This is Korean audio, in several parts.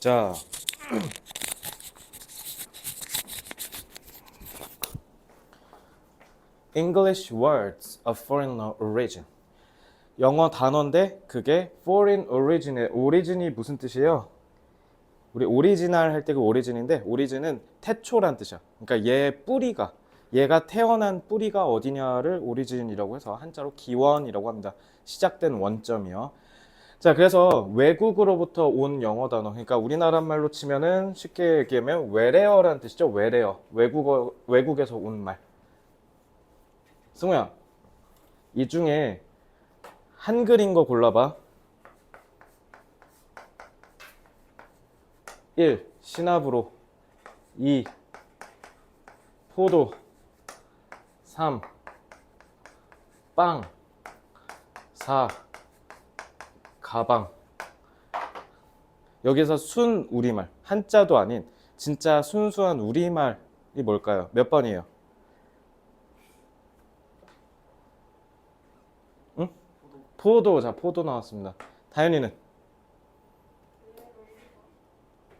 자. English words of foreign origin. 영어 단어인데 그게 foreign origin의 오리진이 무슨 뜻이에요? 우리 오리지널 할 때 그 오리진인데 오리진은 태초란 뜻이야. 그러니까 얘 뿌리가 얘가 태어난 뿌리가 어디냐를 오리진이라고 해서 한자로 기원이라고 합니다. 시작된 원점이요. 자, 그래서 외국으로부터 온 영어 단어. 그러니까 우리나라 말로 치면은 쉽게 얘기하면 외래어라는 뜻이죠. 외래어. 외국어 외국에서 온 말. 승우야. 이 중에 한글인 거 골라봐. 1. 시나브로 2. 포도 3. 빵 4. 가방 여기서 순 우리말 한자도 아닌 진짜 순수한 우리말이 뭘까요? 몇 번이에요? 응? 포도 자 포도 나왔습니다. 다현이는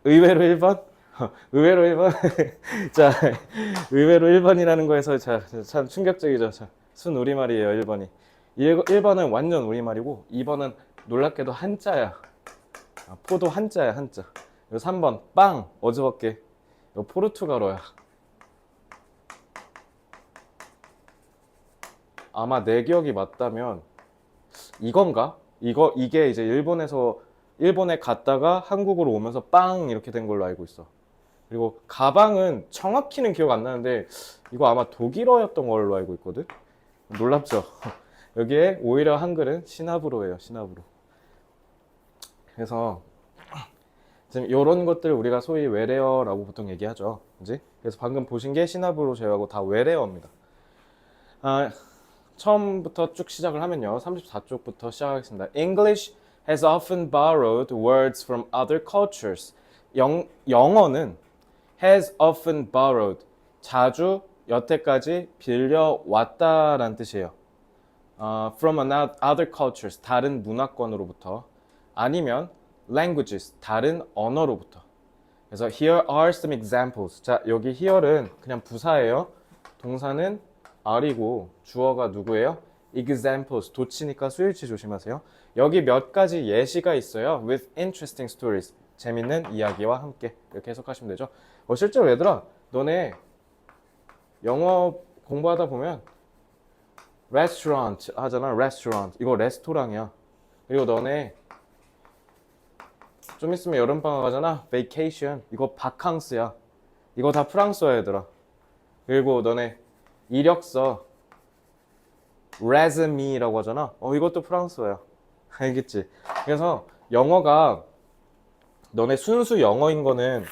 의외로 1번? 의외로 1번? 자, 의외로 1번이라는 거에서 자, 참 충격적이죠. 자, 순 우리말이에요, 1번이. 1번은 완전 우리말이고 2번은 놀랍게도 한자야. 아, 포도 한자야, 한자. 그리고 3번 빵 어저께. 이거 포르투갈어야. 아마 내 기억이 맞다면 이건가? 이거 이게 이제 일본에서 일본에 갔다가 한국으로 오면서 빵 이렇게 된 걸로 알고 있어. 그리고 가방은 정확히는 기억 안 나는데 이거 아마 독일어였던 걸로 알고 있거든. 놀랍죠? 여기에 오히려 한글은 시나브로예요. 시나브로. 그래서 지금 이런 것들 우리가 소위 외래어라고 보통 얘기하죠. 그지? 그래서 방금 보신 게 시나브로 제외하고 다 외래어입니다. 아, 처음부터 쭉 시작을 하면요. 34쪽부터 시작하겠습니다. English has often borrowed words from other cultures. 영, 영어는 has often borrowed. 자주 여태까지 빌려왔다라는 뜻이에요. 어, from another other cultures. 다른 문화권으로부터. 아니면 languages. 다른 언어로부터. 그래서 here are some examples. 자, 여기 here는 그냥 부사예요. 동사는 are이고 주어가 누구예요? examples. 도치니까 수일치 조심하세요. 여기 몇 가지 예시가 있어요. with interesting stories. 재밌는 이야기와 함께 이렇게 해석하시면 되죠. 어, 실제로 얘들아, 너네 영어 공부하다 보면 restaurant 하잖아. restaurant. 이거 레스토랑이야. 그리고 너네 좀 있으면 여름방학 하잖아. vacation. 이거 바캉스야. 이거 다 프랑스어야 얘들아. 그리고 너네 이력서 resume라고 하잖아. 어 이것도 프랑스어야. 알겠지? 그래서 영어가 너네 순수 영어인 거는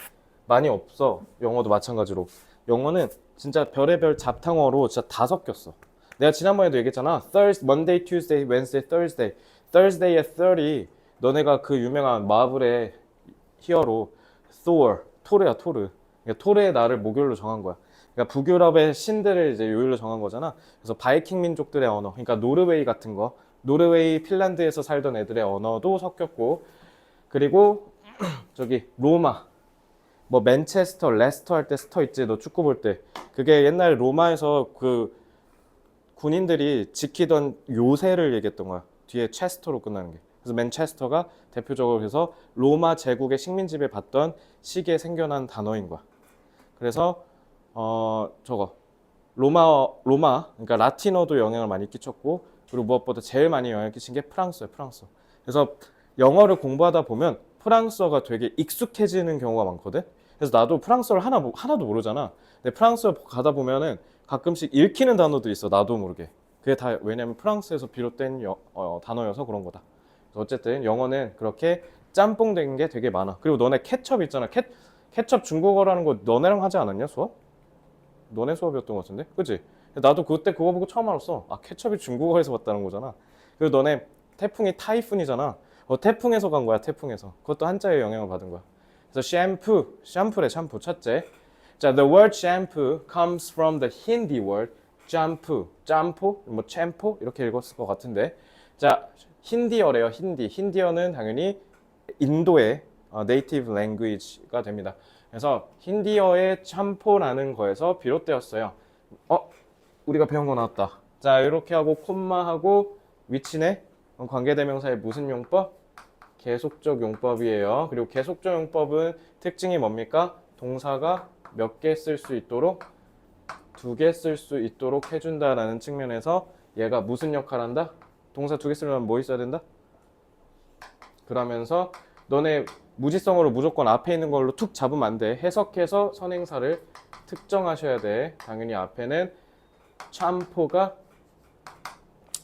많이 없어. 영어도 마찬가지로. 영어는 진짜 별의별 잡탕어로 진짜 다 섞였어. 내가 지난번에도 얘기했잖아. Thursday, Monday, Tuesday, Wednesday, Thursday. Thursday의 30이 너네가 그 유명한 마블의 히어로 Thor, 토르야 토르. 그러니까 토르의 날을 목요일로 정한 거야. 그러니까 북유럽의 신들을 이제 요일로 정한 거잖아. 그래서 바이킹 민족들의 언어, 그러니까 노르웨이 같은 거, 노르웨이, 핀란드에서 살던 애들의 언어도 섞였고, 그리고 저기 로마, 뭐 맨체스터, 레스터 할 때 스터 있지, 너 축구 볼 때. 그게 옛날 로마에서 그 군인들이 지키던 요새를 얘기했던 거야. 뒤에 체스터로 끝나는 게. 그래서 맨체스터가 대표적으로 해서 로마 제국의 식민 지배 받던 시기에 생겨난 단어인 거야. 그래서 어 저거 로마 로마 그러니까 라틴어도 영향을 많이 끼쳤고 그리고 무엇보다 제일 많이 영향을 끼친 게 프랑스예요. 프랑스어. 그래서 영어를 공부하다 보면 프랑스어가 되게 익숙해지는 경우가 많거든. 그래서 나도 프랑스어를 하나 모- 하나도 모르잖아. 근데 프랑스어 가다 보면은 가끔씩 읽히는 단어들이 있어. 나도 모르게. 그게 다 왜냐면 프랑스에서 비롯된 여- 어, 단어여서 그런 거다. 어쨌든 영어는 그렇게 짬뽕 된 게 되게 많아. 그리고 너네 케첩 있잖아. 케, 케첩 중국어라는 거 너네랑 하지 않았냐 수업? 너네 수업이었던 것 같은데, 그지? 나도 그때 그거 보고 처음 알았어. 아 케첩이 중국어에서 왔다는 거잖아. 그리고 너네 태풍이 타이푼이잖아. 어, 태풍에서 간 거야. 태풍에서. 그것도 한자의 영향을 받은 거야. 그래서 샴푸, 샴푸래 샴푸 첫째. 자, the word shampoo comes from the Hindi word 샴푸, 짬포, 뭐 챔포 이렇게 읽었을 것 같은데. 자, 힌디어래요. 힌디. 힌디어는 당연히 인도의 어, native language가 됩니다. 그래서 힌디어의 샴포라는 거에서 비롯되었어요. 어, 우리가 배운 거 나왔다. 자, 이렇게 하고 콤마하고 위치네. 관계대명사의 무슨 용법? 계속적 용법이에요. 그리고 계속적 용법은 특징이 뭡니까? 동사가 몇 개 쓸 수 있도록 두 개 쓸 수 있도록 해준다라는 측면에서 얘가 무슨 역할 한다? 동사 두 개 쓰려면 뭐 있어야 된다? 그러면서 너네 무지성으로 무조건 앞에 있는 걸로 툭 잡으면 안 돼. 해석해서 선행사를 특정하셔야 돼. 당연히 앞에는 참포가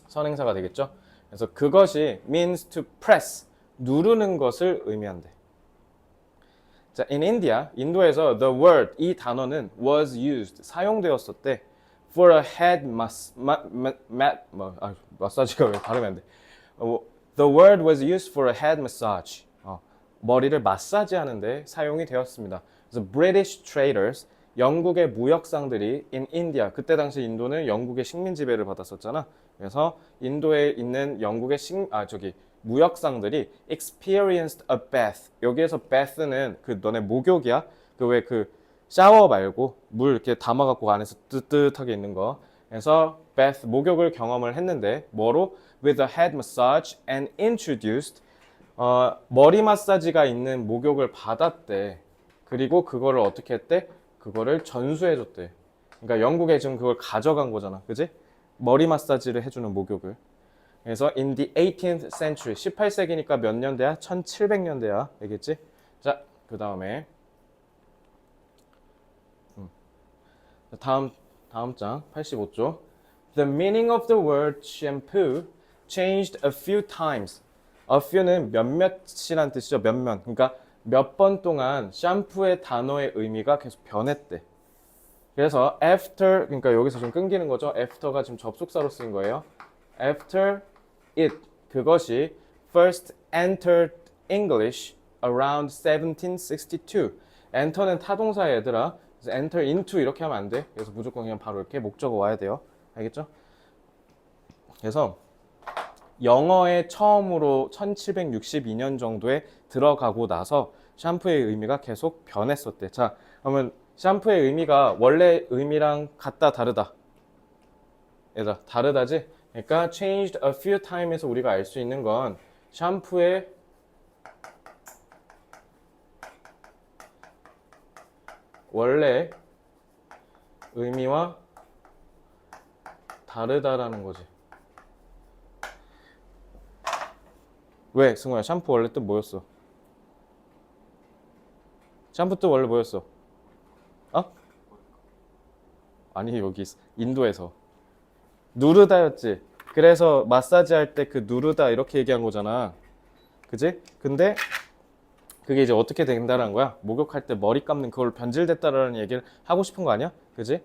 선행사가 되겠죠. 그래서 그것이 means to press 누르는 것을 의미한대. 자, in India, 인도에서 the word 이 단어는 was used 사용되었었대 for a head mas, ma, ma, ma, 뭐, 아, 마사지가 왜 발음이 안 돼? 어, the word was used for a head massage. 어, 머리를 마사지하는데 사용이 되었습니다. 그래서 British traders 영국의 무역상들이 in India 그때 당시 인도는 영국의 식민 지배를 받았었잖아. 그래서 인도에 있는 영국의 식, 아 저기 무역상들이 experienced a bath. 여기에서 bath는 그 너네 목욕이야. 그 왜그 샤워 말고 물 이렇게 담아 갖고 안에서 뜨뜻하게 있는 거. 그래서 bath 목욕을 경험을 했는데 뭐로 with a head massage and introduced 어, 머리 마사지가 있는 목욕을 받았대. 그리고 그거를 어떻게 했대? 그거를 전수해 줬대. 그러니까 영국에 지금 그걸 가져간 거잖아. 그지? 머리 마사지를 해주는 목욕을. 그래서 in the 18th century 18세기니까 몇 년대야? 1700년대야. 알겠지? 자, 그 다음에 다음 다음 장 85조. The meaning of the word shampoo changed a few times. A few는 몇몇이란 뜻이죠. 몇몇. 그러니까 몇 번 동안 샴푸의 단어의 의미가 계속 변했대. 그래서 after 그러니까 여기서 좀 끊기는 거죠. after가 지금 접속사로 쓰인 거예요. After it 그것이 first entered English around 1762. enter는 타동사 얘들아. 그래서 enter into 이렇게 하면 안 돼. 그래서 무조건 그냥 바로 이렇게 목적어 와야 돼요. 알겠죠? 그래서 영어에 처음으로 1762년 정도에 들어가고 나서 샴푸의 의미가 계속 변했었대. 자, 그러면 샴푸의 의미가 원래 의미랑 같다 다르다. 얘들아, 다르다지? 그러니까 changed a few times에서 우리가 알 수 있는 건 샴푸의 원래 의미와 다르다라는 거지. 왜, 승우야? 샴푸 원래 뜻 뭐였어? 샴푸 뜻 원래 뭐였어? 어? 아니, 여기. 인도에서. 누르다였지. 그래서 마사지 할 때 그 누르다 이렇게 얘기한 거잖아. 그지? 근데 그게 이제 어떻게 된다는 거야? 목욕할 때 머리 감는 그걸 변질됐다라는 얘기를 하고 싶은 거 아니야? 그지?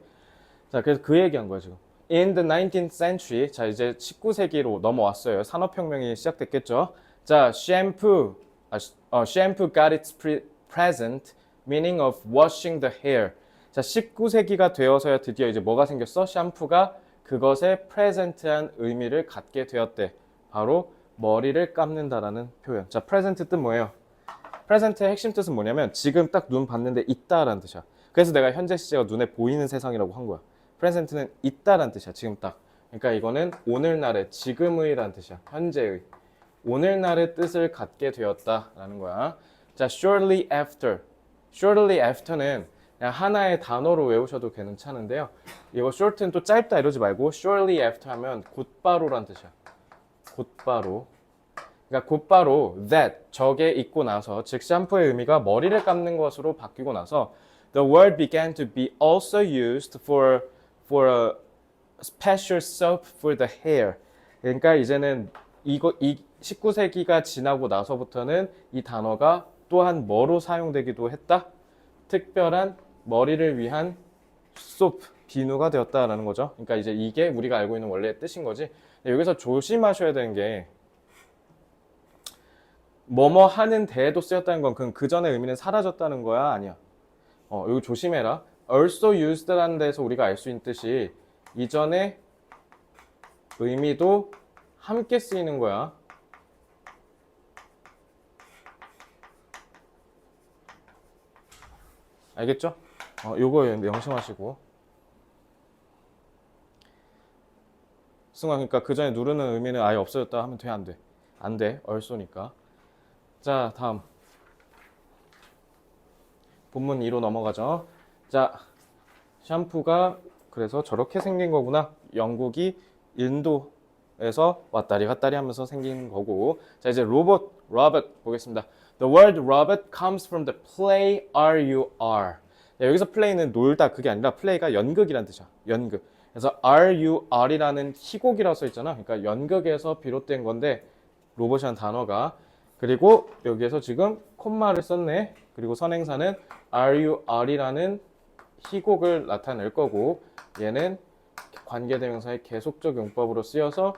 자, 그래서 그 얘기한 거야, 지금. In the 19th century, 자, 이제 19세기로 넘어왔어요. 산업혁명이 시작됐겠죠? 자, shampoo, 아, 시- 어, shampoo got its pre- present meaning of washing the hair. 자, 19세기가 되어서야 드디어 이제 뭐가 생겼어? 샴푸가 그것의 프레젠트한 의미를 갖게 되었대. 바로 머리를 감는다라는 표현. 자, 프레젠트 뜻 뭐예요? 프레젠트의 핵심 뜻은 뭐냐면 지금 딱 눈 봤는데 있다라는 뜻이야. 그래서 내가 현재 시제가 눈에 보이는 세상이라고 한 거야. 프레젠트는 있다라는 뜻이야. 지금 딱. 그러니까 이거는 오늘날의 지금의라는 뜻이야. 현재의. 오늘날의 뜻을 갖게 되었다라는 거야. 자, shortly after. shortly after는 그냥 하나의 단어로 외우셔도 괜찮은데요. 이거 short는 또 짧다 이러지 말고 shortly after 하면 곧바로란 뜻이야. 곧바로. 그러니까 곧바로 that 저게 있고 나서 즉 샴푸의 의미가 머리를 감는 것으로 바뀌고 나서 the word began to be also used for for a special soap for the hair. 그러니까 이제는 이거 이 19세기가 지나고 나서부터는 이 단어가 또한 뭐로 사용되기도 했다. 특별한 머리를 위한 소프 비누가 되었다라는 거죠. 그러니까 이제 이게 우리가 알고 있는 원래의 뜻인 거지. 여기서 조심하셔야 되는 게 뭐뭐 하는 데에도 쓰였다는 건 그건 그 전의 의미는 사라졌다는 거야 아니야. 어 여기 조심해라. also used라는 데서 우리가 알 수 있는 뜻이 이전의 의미도 함께 쓰이는 거야. 알겠죠? 어, 요거 명심하시고. 승화 그러니까 그 전에 누르는 의미는 아예 없어졌다 하면 돼 안 돼? 안 돼. 얼쏘니까. 자, 다음. 본문 2로 넘어가죠. 자, 샴푸가 그래서 저렇게 생긴 거구나. 영국이 인도에서 왔다리 갔다리 하면서 생긴 거고. 자, 이제 로봇, 로봇 보겠습니다. The word robot comes from the play R-U-R. 여기서 play는 놀다 그게 아니라 play가 연극이란 뜻이야. 연극. 그래서 R-U-R이라는 희곡이라고 써 있잖아. 그러니까 연극에서 비롯된 건데 로봇이라는 단어가 그리고 여기에서 지금 콤마를 썼네. 그리고 선행사는 RUR이라는 희곡을 나타낼 거고 얘는 관계대명사의 계속적 용법으로 쓰여서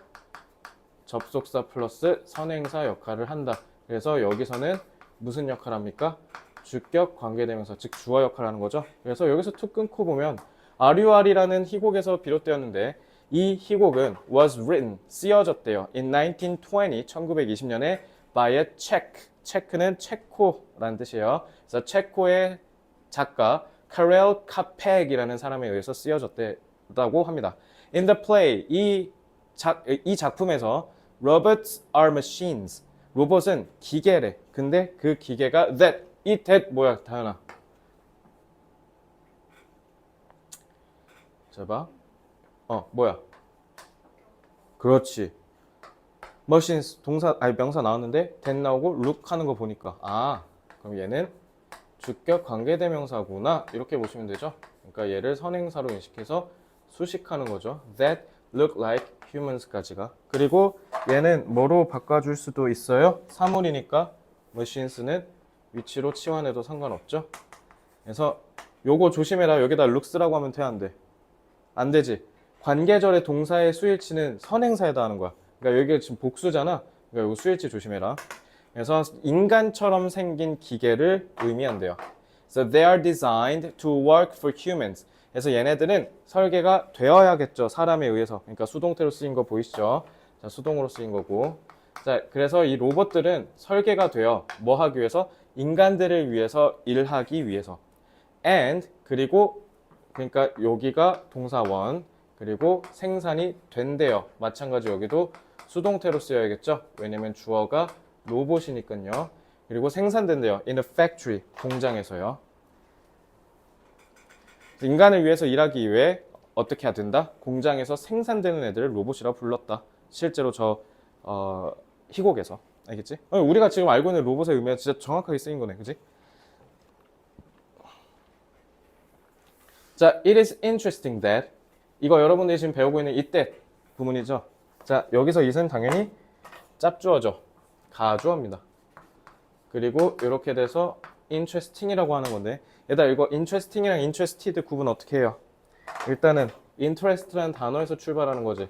접속사 플러스 선행사 역할을 한다. 그래서 여기서는 무슨 역할 합니까? 주격 관계대명사 즉 주어 역할을 하는 거죠. 그래서 여기서 툭 끊고 보면 RUR이라는 희곡에서 비롯되었는데 이 희곡은 was written 쓰여졌대요. in 1920 1920년에 by a Czech 체크는 체코라는 뜻이에요. 그래서 체코의 작가 카렐 카펙이라는 사람에 의해서 쓰여졌다고 합니다. In the play 이, 작, 이 작품에서 robots are machines 로봇은 기계래. 근데 그 기계가 that 이 that 뭐야 다현아? 자 봐. 어 뭐야? 그렇지. Machines 동사 아니 명사 나왔는데 that 나오고 look 하는 거 보니까 아 그럼 얘는 주격 관계대명사구나 이렇게 보시면 되죠. 그러니까 얘를 선행사로 인식해서 수식하는 거죠. That look like humans까지가. 그리고 얘는 뭐로 바꿔줄 수도 있어요. 사물이니까 machines는 위치로 치환해도 상관없죠. 그래서 요거 조심해라. 여기다 looks라고 하면 돼, 안 돼? 안 되지. 관계절의 동사의 수일치는 선행사에다 하는 거야. 그러니까 여기가 지금 복수잖아. 그러니까 요거 수일치 조심해라. 그래서 인간처럼 생긴 기계를 의미한대요. So they are designed to work for humans. 그래서 얘네들은 설계가 되어야겠죠. 사람에 의해서. 그러니까 수동태로 쓰인 거 보이시죠? 자, 수동으로 쓰인 거고. 자, 그래서 이 로봇들은 설계가 되어 뭐 하기 위해서? 인간들을 위해서 일하기 위해서. and 그리고 그러니까 여기가 동사원 그리고 생산이 된대요. 마찬가지 여기도 수동태로 쓰여야겠죠. 왜냐면 주어가 로봇이니까요. 그리고 생산된대요. in a factory 공장에서요. 인간을 위해서 일하기 위해 어떻게 해야 된다? 공장에서 생산되는 애들을 로봇이라 불렀다. 실제로 저 어, 희곡에서 알겠지? 어, 우리가 지금 알고 있는 로봇의 의미가 진짜 정확하게 쓰인 거네, 그지? 자, it is interesting that 이거 여러분들이 지금 배우고 있는 이때 부문이죠. 자, 여기서 it은 당연히 짭주어죠. 가주어입니다. 그리고 이렇게 돼서 interesting이라고 하는 건데 얘들아 이거 interesting이랑 interested 구분 어떻게 해요? 일단은 interest라는 단어에서 출발하는 거지.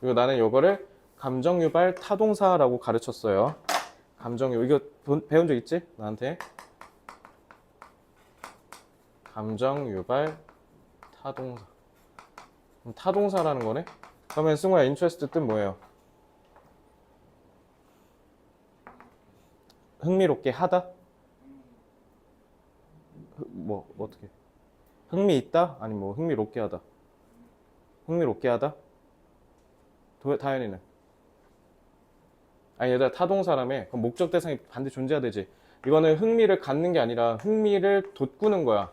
그리고 나는 이거를 감정유발 타동사라고 가르쳤어요. 감정유 이거 본- 배운 적 있지? 나한테 감정유발 타동사. 타동사라는 거네? 그러면 승우야 interest 뜻 뭐예요? 흥미롭게 하다? 흐- 뭐 어떻게? 흥미 있다? 아니 뭐 흥미롭게 하다. 흥미롭게 하다? 도, 다현이는? 아니 얘들아 그럼 목적 대상이 반드 존재해야 되지. 이거는 흥미를 갖는 게 아니라 흥미를 돋구는 거야.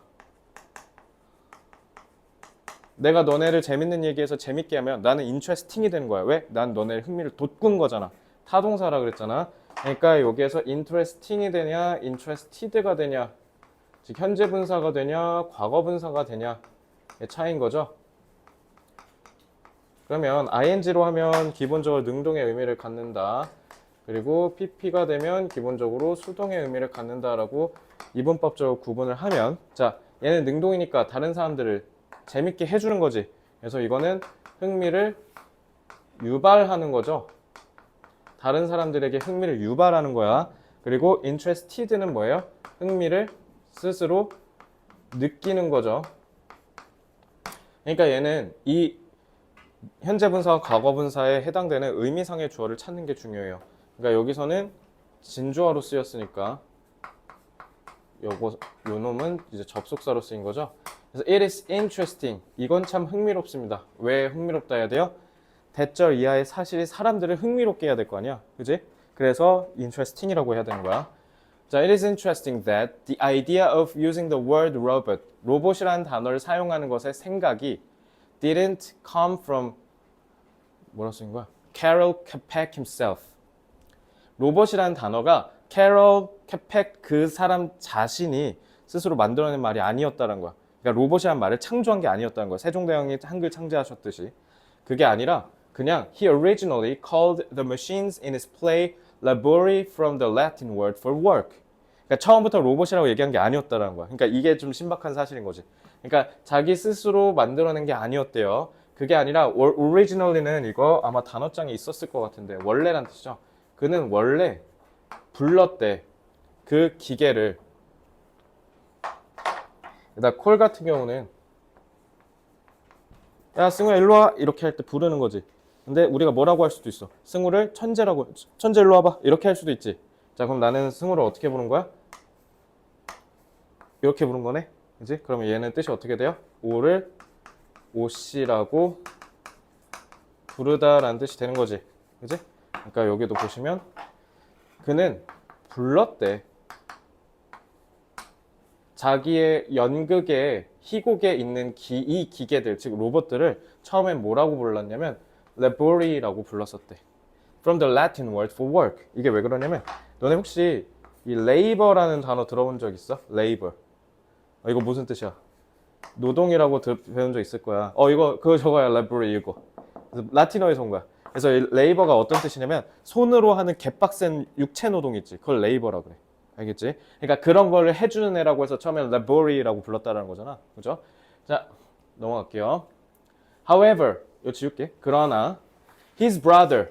내가 너네를 재밌는 얘기해서 재밌게 하면 나는 인트레스팅이 되는 거야. 왜? 난 너네를 흥미를 돋군 거잖아. 타동사라 그랬잖아. 그러니까 여기에서 interesting이 되냐, interested가 되냐, 즉 현재 분사가 되냐, 과거 분사가 되냐의 차이인 거죠. 그러면 ing로 하면 기본적으로 능동의 의미를 갖는다. 그리고 pp가 되면 기본적으로 수동의 의미를 갖는다라고 이분법적으로 구분을 하면 자 얘는 능동이니까 다른 사람들을 재밌게 해주는 거지. 그래서 이거는 흥미를 유발하는 거죠. 다른 사람들에게 흥미를 유발하는 거야. 그리고 interested는 뭐예요? 흥미를 스스로 느끼는 거죠. 그러니까 얘는 이 현재 분사와 과거 분사에 해당되는 의미상의 주어를 찾는 게 중요해요. 그러니까 여기서는 진주어로 쓰였으니까 요거 요 놈은 이제 접속사로 쓰인 거죠. 그래서 it is interesting. 이건 참 흥미롭습니다. 왜 흥미롭다 해야 돼요? 대절 이하의 사실이 사람들을 흥미롭게 해야 될 거 아니야. 그지? 그래서 interesting이라고 해야 되는 거야. 자, it is interesting that the idea of using the word robot, 로봇이라는 단어를 사용하는 것의 생각이 didn't come from 뭐라 쓰인 거야? Carol Capek himself. 로봇이라는 단어가 캐럴 캐펙 그 사람 자신이 스스로 만들어낸 말이 아니었다는 거야. 그러니까 로봇이라는 말을 창조한 게 아니었다는 거야. 세종대왕이 한글 창제하셨듯이. 그게 아니라 그냥 he originally called the machines in his play labori from the Latin word for work. 그러니까 처음부터 로봇이라고 얘기한 게 아니었다는 거야. 그러니까 이게 좀 신박한 사실인 거지. 그러니까 자기 스스로 만들어낸 게 아니었대요. 그게 아니라 월- originally는 이거 아마 단어장에 있었을 것 같은데 원래란 뜻이죠. 그는 원래 불렀대 그 기계를. 나콜 같은 경우는 야 승우야 일로 와 이렇게 할 때 부르는 거지. 근데 우리가 뭐라고 할 수도 있어. 승우를 천재라고 천재 일로 와봐 이렇게 할 수도 있지. 자 그럼 나는 승우를 어떻게 부른 거야? 이렇게 부른 거네. 그지? 그러면 얘는 뜻이 어떻게 돼요? 오를 오씨라고 부르다 라는 뜻이 되는 거지. 그지? 그러니까 여기도 보시면 그는 불렀대. 자기의 연극의 희곡에 있는 기, 이 기계들, 즉 로봇들을 처음엔 뭐라고 불렀냐면 labory라고 불렀었대. From the Latin word for work. 이게 왜 그러냐면 너네 혹시 이 labor라는 단어 들어본 적 있어? labor. 어, 이거 무슨 뜻이야? 노동이라고 들, 배운 적 있을 거야. 어 이거 그거 저거야 labory 이거. 라틴어에서 온 거야. 그래서 이 레이버가 어떤 뜻이냐면 손으로 하는 개빡센 육체 노동 있지. 그걸 레이버라 그래. 알겠지? 그러니까 그런 거를 해주는 애라고 해서 처음에 labory라고 불렀다라는 거잖아. 그죠? 자 넘어갈게요. However, 이거 지울게. 그러나 his brother,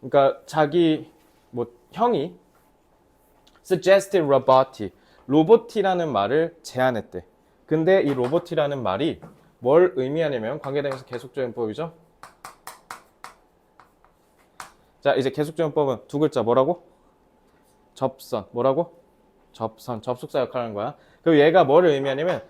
그러니까 자기 뭐 형이 suggested roboti, 로보티라는 말을 제안했대. 근데 이 로보티라는 말이 뭘 의미하냐면 관계대명사 계속조연법이죠. 자, 이제 계속조연법은 두 글자 뭐라고? 접선. 뭐라고? 접선. 접속사 역할을 하는 거야. 그리고 얘가 뭐를 의미하냐면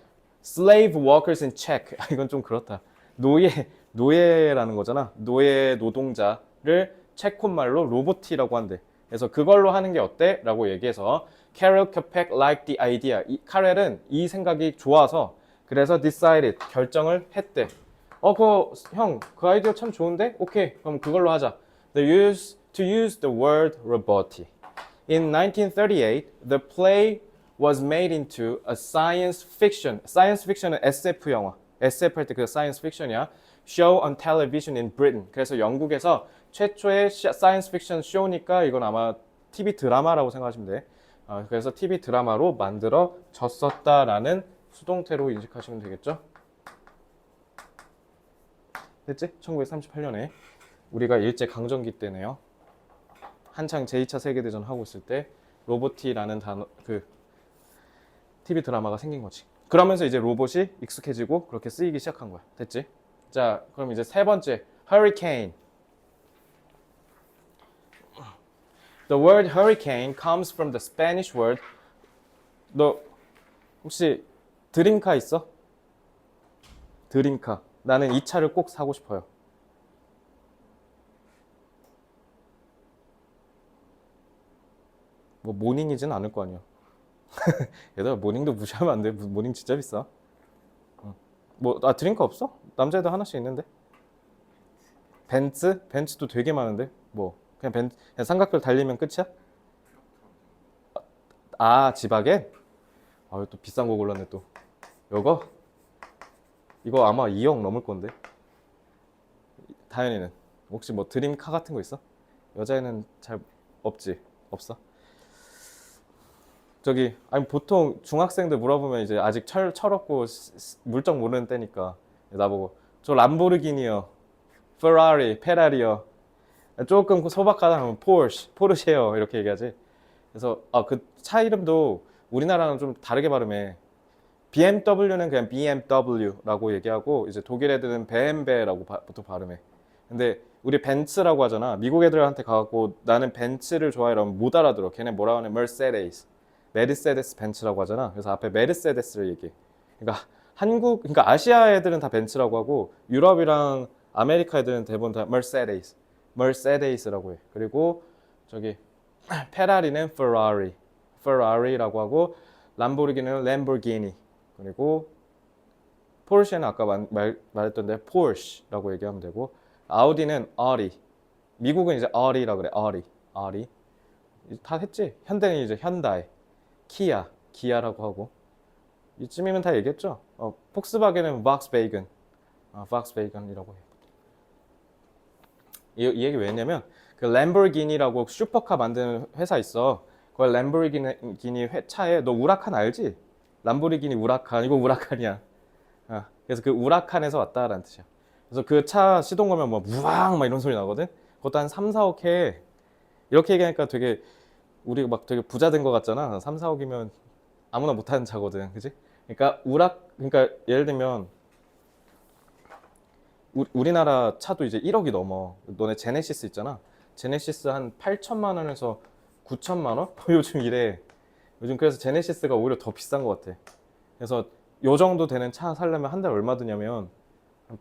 slave workers in check. 아, 이건 좀 그렇다. 노예, 노예라는 거잖아. 노예 노동자를 체코 말로 로보티라고 한대. 그래서 그걸로 하는 게 어때? 라고 얘기해서 Carol Capek liked the idea. 이, 카렐은 이 생각이 좋아서 그래서 decided 결정을 했대. 어, 그 형, 그 아이디어 참 좋은데? 오케이, 그럼 그걸로 하자. The use to use the word roboti. In 1938, the play was made into a science fiction. Science fiction은 SF 영화. SF 할 때 그 science fiction이야. Show on television in Britain. 그래서 영국에서 최초의 시- science fiction 쇼니까 이건 아마 TV 드라마라고 생각하시면 돼. 어, 그래서 TV 드라마로 만들어졌었다라는 수동태로 인식하시면 되겠죠? 됐지? 1938년에 우리가 일제 강점기 때네요. 한창 제2차 세계대전 하고 있을 때 로보티라는 단어 그 TV 드라마가 생긴 거지. 그러면서 이제 로봇이 익숙해지고 그렇게 쓰이기 시작한 거야. 됐지? 자, 그럼 이제 세 번째 hurricane. The word hurricane comes from the Spanish word. 너 혹시 드림카 있어? 드림카. 나는 이 차를 꼭 사고 싶어요. 뭐 모닝이진 않을 거 아니야. 얘들아 모닝도 무시하면 안 돼. 모닝 진짜 비싸. 어. 뭐, 아, 드링크 없어? 남자애들 하나씩 있는데? 벤츠? 벤츠도 되게 많은데? 뭐, 그냥 벤, 그냥 삼각별 달리면 끝이야? 아, 지바겐? 아, 또 비싼 거 골랐네, 또. 요거? 이거 아마 2억 넘을 건데? 다현이는? 혹시 뭐 드림카 같은 거 있어? 여자애는 잘 없지? 없어? 저기 아니 보통 중학생들 물어보면 이제 아직 철 철없고 물정 모르는 때니까 나보고 저 람보르기니요, 페라리, 페라리요. 조금 소박하다 하면 포르쉐, 포르쉐요 이렇게 얘기하지. 그래서 아 그 차 이름도 우리나라랑 좀 다르게 발음해. BMW는 그냥 BMW라고 얘기하고 이제 독일 애들은 바- 보통 발음해. 근데 우리 벤츠라고 하잖아. 미국 애들한테 가갖고 나는 벤츠를 좋아해 이러면 못 알아들어. 걔네 뭐라 하냐? 머세데스. 메르세데스 벤츠라고 하잖아. 그래서 앞에 메르세데스를 얘기해. 그러니까 한국, 그러니까 아시아 애들은 다 벤츠라고 하고 유럽이랑 아메리카 애들은 대부분 다 머세데스, 머세데스라고 해. 그리고 저기 페라리는 페라리, 페라리라고 하고 람보르기니는 램보르기니. 그리고 포르쉐는 아까 말, 말, 말했던데 포르쉐라고 얘기하면 되고 아우디는 아리. 미국은 이제 아리라 그래. 아리, 아리. 다 했지. 현대는 이제 현다이, 키아, 기아라고 하고 이쯤이면 다 얘기했죠. 어, 폭스바겐은 박스베이건, 아, 박스베이건이라고 해. 이, 이 얘기 왜냐면 그 램보르기니라고 슈퍼카 만드는 회사 있어. 그 램보르기니 회차에 너 우라칸 알지? 람보르기니 우라칸 이거 우라칸이야. 아, 그래서 그 우라칸에서 왔다라는 뜻이야. 그래서 그 차 시동 거면 뭐 무왕 막 이런 소리 나거든. 그것도 한 3, 4억 해. 이렇게 얘기하니까 되게 우리가 막 되게 부자 된 것 같잖아. 3, 4억이면 아무나 못하는 차거든. 그지? 그러니까 우락 그러니까 예를 들면 우, 우리나라 차도 이제 1억이 넘어. 너네 제네시스 있잖아. 제네시스 한 8천만 원에서 9천만 원? 요즘 이래. 요즘 그래서 제네시스가 오히려 더 비싼 것 같아. 그래서 요 정도 되는 차 살려면 한 달 얼마 드냐면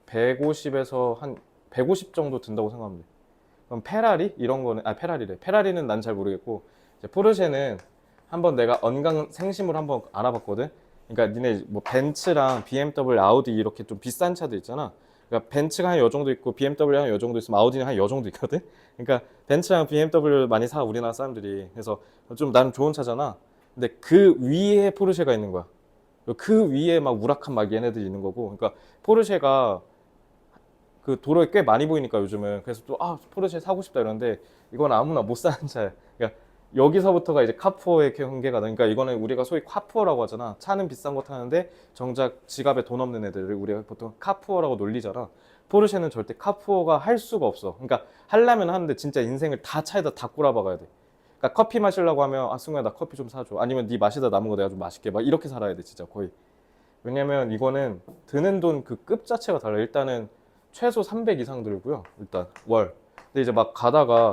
150에서 한 150 정도 든다고 생각하면 돼. 그럼 페라리 이런 거는 아 페라리래. 페라리는 난 잘 모르겠고 포르쉐는 한번 내가 언강 생심으로 한번 알아봤거든. 그러니까 니네 뭐 벤츠랑 BMW, 아우디 이렇게 좀 비싼 차들 있잖아. 그러니까 벤츠가 한 요 정도 있고 BMW가 한요 정도 있으면 아우디는 한 요 정도 있거든. 그러니까 벤츠랑 BMW 많이 사 우리나라 사람들이. 그래서 좀 나는 좋은 차잖아. 근데 그 위에 포르쉐가 있는 거야. 그 위에 막 우라칸 막 얘네들이 있는 거고. 그러니까 포르쉐가 그 도로에 꽤 많이 보이니까 요즘은 그래서 또 아 포르쉐 사고 싶다 이러는데 이건 아무나 못 사는 차야. 여기서부터가 이제 카푸어의 경계가 그러니까 이거는 우리가 소위 카푸어라고 하잖아. 차는 비싼 거 타는데 정작 지갑에 돈 없는 애들을 우리가 보통 카푸어라고 놀리잖아. 포르쉐는 절대 카푸어가 할 수가 없어. 그러니까 하려면 하는데 진짜 인생을 다 차에다 다 꼬라박아야 돼. 그러니까 커피 마시려고 하면 아 승우야 나 커피 좀 사줘. 아니면 네 마시다 남은 거 내가 좀 마실게. 막 이렇게 살아야 돼 진짜 거의. 왜냐면 이거는 드는 돈 그 급 자체가 달라. 일단은 최소 300 이상 들고요. 일단 월. 근데 이제 막 가다가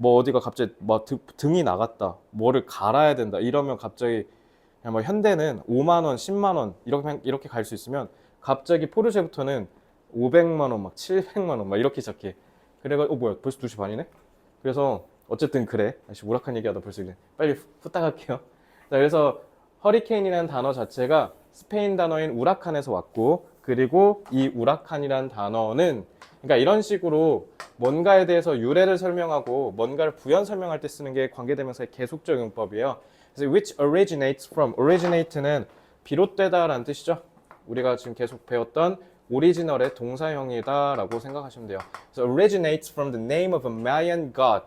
뭐 어디가 갑자기 막 등- 등이 나갔다. 뭐를 갈아야 된다. 이러면 갑자기 그냥 뭐 현대는 5만 원, 10만 원 이렇게 이렇게 갈 수 있으면 갑자기 포르쉐부터는 500만 원, 막 700만 원 막 이렇게 시작해. 그래가 어 뭐야 벌써 2시 반이네? 그래서 어쨌든 그래. 아씨 우락한 얘기하다 벌써 그래. 빨리 후- 후딱 할게요. 자 그래서 허리케인이라는 단어 자체가 스페인 단어인 우라칸에서 왔고 그리고 이 우라칸이라는 단어는 그러니까 이런 식으로 뭔가에 대해서 유래를 설명하고 뭔가를 부연 설명할 때 쓰는 게 관계대명사의 계속적 용법이에요. 그래서 which originates from originate는 비롯되다라는 뜻이죠. 우리가 지금 계속 배웠던 오리지널의 동사형이다라고 생각하시면 돼요. 그래서 originates from the name of a Mayan god.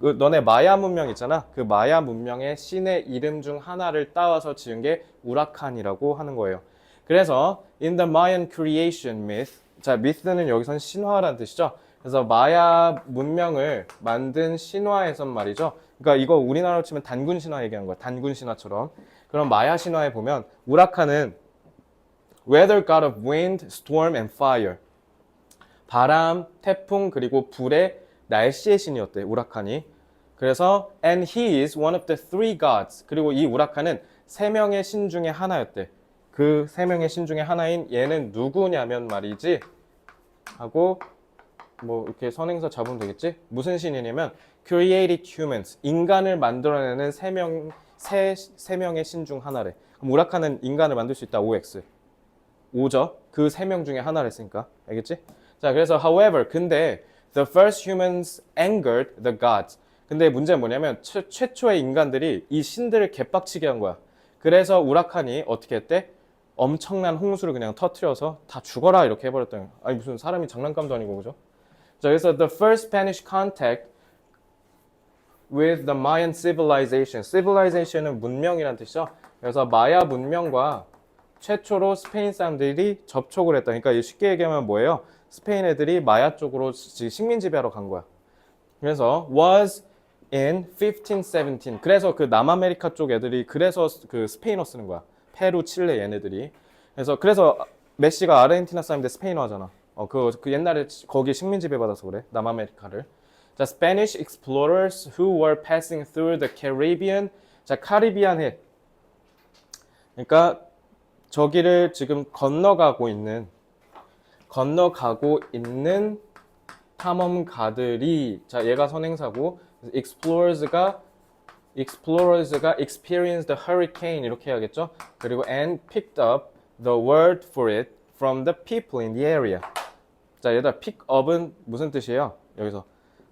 그 너네 마야 문명 있잖아. 그 마야 문명의 신의 이름 중 하나를 따와서 지은 게 우라칸이라고 하는 거예요. 그래서 in the Mayan creation myth, 자 myth는 여기선 신화라는 뜻이죠. 그래서 마야 문명을 만든 신화에선 말이죠. 그러니까 이거 우리나라로 치면 단군 신화 얘기하는 거야. 단군 신화처럼. 그럼 마야 신화에 보면 우라칸은 weather god of wind, storm and fire. 바람, 태풍 그리고 불의 날씨의 신이었대. 우라칸이. 그래서 and he is one of the three gods. 그리고 이 우라칸은 세 명의 신 중에 하나였대. 그 세 명의 신 중에 하나인 얘는 누구냐면 말이지. 하고 뭐 이렇게 선행사 잡으면 되겠지? 무슨 신이냐면 created humans. 인간을 만들어내는 세 명, 세, 세 명의 신 중 하나래. 그럼 우라칸은 인간을 만들 수 있다. OX. 5죠. 그 세 명 중에 하나를 했으니까. 알겠지? 자, 그래서 however, 근데 the first humans angered the gods. 근데 문제는 뭐냐면 최, 최초의 인간들이 이 신들을 개빡치게 한 거야. 그래서 우라칸이 어떻게 했대? 엄청난 홍수를 그냥 터트려서 다 죽어라 이렇게 해버렸다. 아니 무슨 사람이 장난감도 아니고 그죠? 자, 그래서 the first Spanish contact with the Mayan civilization. civilization은 문명이란 뜻이죠. 그래서 마야 문명과 최초로 스페인 사람들이 접촉을 했다. 그러니까 쉽게 얘기하면 뭐예요? 스페인 애들이 마야 쪽으로 지- 식민 지배하러 간 거야. 그래서 was in 1517. 그래서 그 남아메리카 쪽 애들이 그래서 그 스페인어 쓰는 거야. 페루, 칠레 얘네들이. 그래서 그래서 메시가 아르헨티나 사람인데 스페인어 하잖아. 어, 그, 그 옛날에 거기 식민 지 배 받아서 그래. 남아메리카를. 자, Spanish explorers who were passing through the Caribbean. 자, 카리비안 해. 그러니까 저기를 지금 건너가고 있는 건너가고 있는 탐험가들이 자 얘가 선행사고 explorers가 explorers가 experienced the hurricane 이렇게 해야겠죠. 그리고 and picked up the word for it from the people in the area. 자 얘들아 pick up은 무슨 뜻이에요? 여기서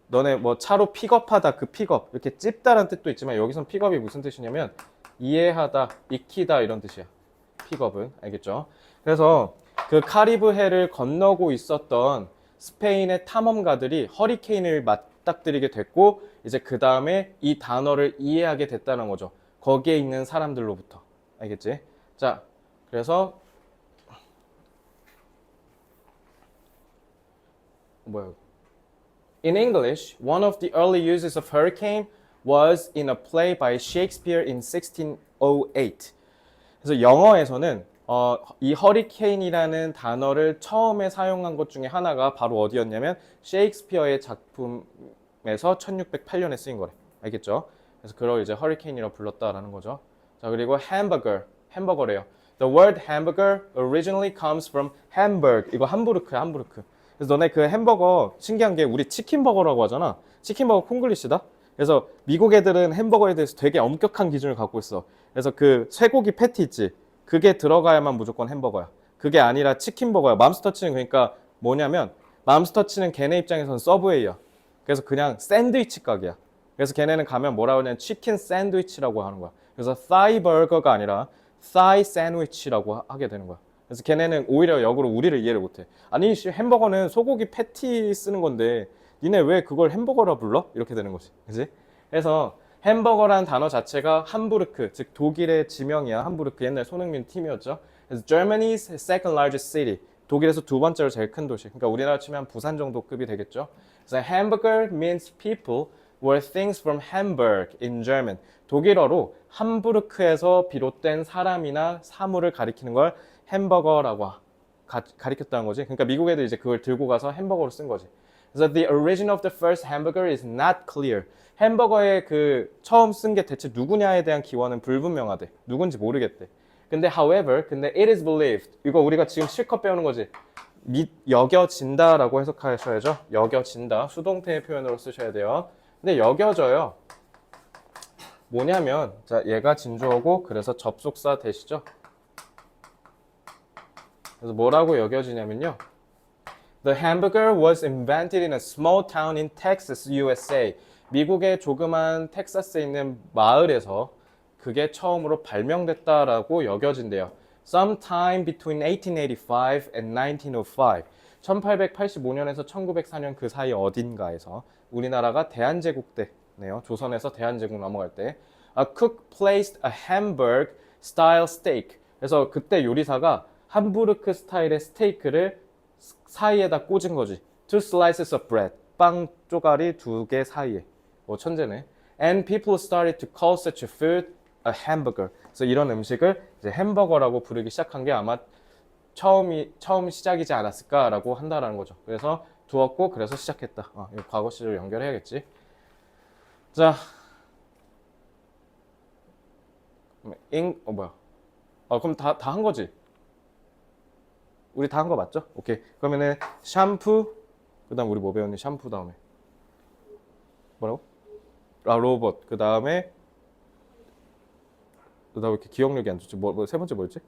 너네 뭐 차로 픽업하다 그 픽업 이렇게 찝다란 뜻도 있지만 여기선 픽업이 무슨 뜻이냐면 이해하다, 익히다 이런 뜻이야. 픽업은 알겠죠? 그래서 그 카리브해를 건너고 있었던 스페인의 탐험가들이 허리케인을 맞닥뜨리게 됐고 이제 그 다음에 이 단어를 이해하게 됐다는 거죠. 거기에 있는 사람들로부터 알겠지? 자, 그래서 뭐야? In English, one of the early uses of hurricane was in a play by Shakespeare in 1608. 그래서 영어에서는 어, 이 허리케인이라는 단어를 처음에 사용한 것 중에 하나가 바로 어디였냐면 셰익스피어의 작품 에서 1608년에 쓰인 거래. 알겠죠? 그래서 그걸 이제 허리케인이라고 불렀다라는 거죠. 자, 그리고 hamburger, 햄버거래요. The word hamburger originally comes from Hamburg. 이거 함부르크야, 함부르크. 그래서 너네 그 햄버거 신기한 게 우리 치킨버거라고 하잖아. 치킨버거 콩글리시다. 그래서 미국 애들은 햄버거에 대해서 되게 엄격한 기준을 갖고 있어. 그래서 그 쇠고기 패티 있지. 그게 들어가야만 무조건 햄버거야. 그게 아니라 치킨버거야. 맘스터치는 그러니까 뭐냐면 맘스터치는 걔네 입장에서는 서브웨이야. 그래서 그냥 샌드위치 가게야. 그래서 걔네는 가면 뭐라고 하냐면 치킨 샌드위치라고 하는 거야. 그래서 사이 버거가 아니라 사이 샌드위치라고 하- 하게 되는 거야. 그래서 걔네는 오히려 역으로 우리를 이해를 못해. 아니 씨, 햄버거는 소고기 패티 쓰는 건데 니네 왜 그걸 햄버거라 불러? 이렇게 되는 거지. 그지? 그래서 햄버거라는 단어 자체가 함부르크, 즉 독일의 지명이야. 함부르크 옛날 손흥민 팀이었죠. 그래서 Germany's second largest city. 독일에서 두 번째로 제일 큰 도시. 그러니까 우리나라 치면 부산 정도 급이 되겠죠. 그래서 hamburger means people were things from Hamburg in German. 독일어로 함부르크에서 비롯된 사람이나 사물을 가리키는 걸 햄버거라고 가, 가리켰다는 거지. 그러니까 미국 애들 이제 그걸 들고 가서 햄버거로 쓴 거지. 그래서 the origin of the first hamburger is not clear. 햄버거의 그 처음 쓴 게 대체 누구냐에 대한 기원은 불분명하대. 누군지 모르겠대. 근데 however, 근데 it is believed. 이거 우리가 지금 실컷 배우는 거지. 미, 여겨진다라고 해석하셔야죠. 여겨진다. 수동태 표현으로 쓰셔야 돼요. 근데 여겨져요. 뭐냐면 자 얘가 진주어고 그래서 접속사 되시죠. 그래서 뭐라고 여겨지냐면요. The hamburger was invented in a small town in Texas, USA. 미국의 조그만 텍사스에 있는 마을에서 그게 처음으로 발명됐다라고 여겨진대요. Sometime between 1885 and 1905. 1885년에서 1904년 그 사이 어딘가에서 우리나라가 대한제국 때네요. 조선에서 대한제국 넘어갈 때 a cook placed a Hamburg style steak. 그래서 그때 요리사가 함부르크 스타일의 스테이크를 사이에다 꽂은 거지. Two slices of bread. 빵 쪼가리 두 개 사이에. 뭐 천재네. And people started to call such a food a hamburger. 그래서 이런 음식을 이제 햄버거라고 부르기 시작한 게 아마 처음이 처음 시작이지 않았을까라고 한다라는 거죠. 그래서 두었고 그래서 시작했다. 아, 이거 과거 시를 연결해야겠지. 자, 잉, 어 뭐야? 어 그럼 다 다 한 거지? 우리 다 한 거 맞죠? 오케이. 그러면은 샴푸 그다음 우리 뭐 배웠니? 샴푸 다음에 뭐라고? 아 로봇. 그 다음에 나 왜 이렇게 기억력이 안 좋지? 뭐, 뭐 세 번째 뭐였지?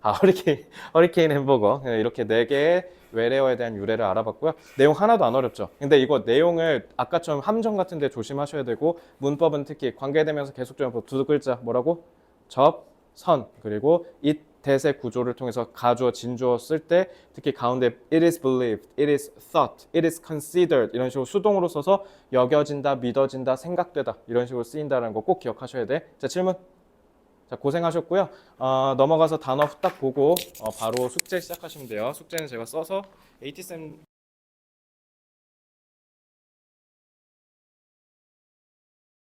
아 허리케인 허리케인 햄버거 네, 이렇게 네 개의 외래어에 대한 유래를 알아봤고요. 내용 하나도 안 어렵죠. 근데 이거 내용을 아까처럼 함정 같은 데 조심하셔야 되고 문법은 특히 관계되면서 계속적으로 두 글자 뭐라고? 접, 선 그리고 it 대세 구조를 통해서 가주어, 진주어 쓸 때 특히 가운데 it is believed, it is thought, it is considered 이런 식으로 수동으로 써서 여겨진다, 믿어진다, 생각되다 이런 식으로 쓰인다는 거 꼭 기억하셔야 돼. 자 질문. 자 고생하셨고요. 어, 넘어가서 단어 후딱 보고 어, 바로 숙제 시작하시면 돼요. 숙제는 제가 써서 AT쌤